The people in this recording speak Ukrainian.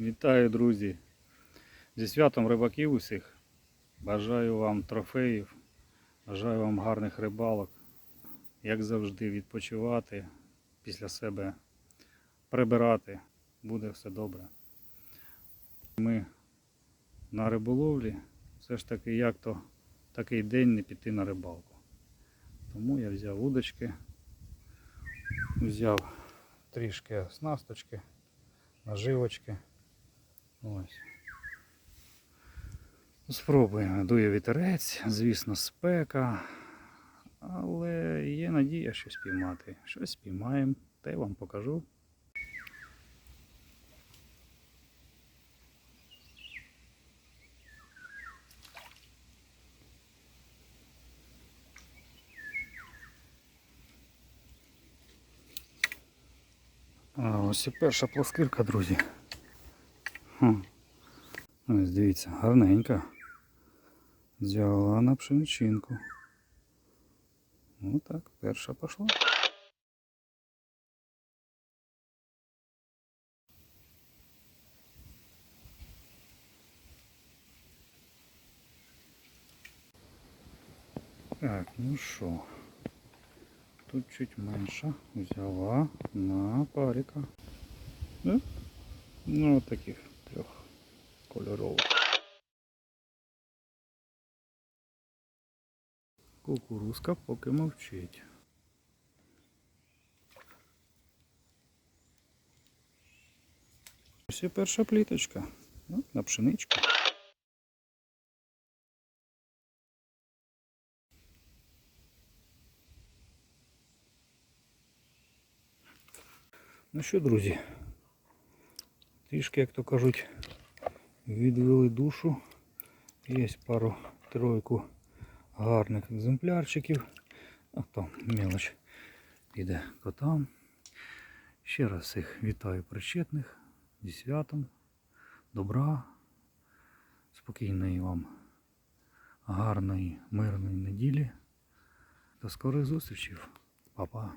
Вітаю, друзі! Зі святом рибаків усіх. Бажаю вам трофеїв, бажаю вам гарних рибалок. Як завжди, відпочивати, після себе прибирати. Буде все добре. Ми на риболовлі. Все ж таки, як то такий день не піти на рибалку. Тому я взяв удочки, взяв трішки оснасточки, наживочки. Ось. Ну, Спробуємо. Дує вітерець, звісно, спека. Але є надія щось піймати. Щось спіймаємо, та й вам покажу. Ось і перша плоскирка, друзі. Хм. Ось дивіться, гарненька. Взяла на пшеничинку. Ну так, перша пішла. Так, ну що. Тут чуть менше. Взяла на парика. Ну, таких трьох кольорових. Кукурузка поки мовчить. Ось і перша пліточка. Ну, на пшеничку. Ну що, друзі, трішки, як то кажуть, відвели душу. Є пару тройку гарних екземплярчиків. А то мелоч піде котам. Ще раз всіх вітаю причетних зі святом, добра, спокійної вам, гарної, мирної неділі. До скорих зустрічей. Па-па.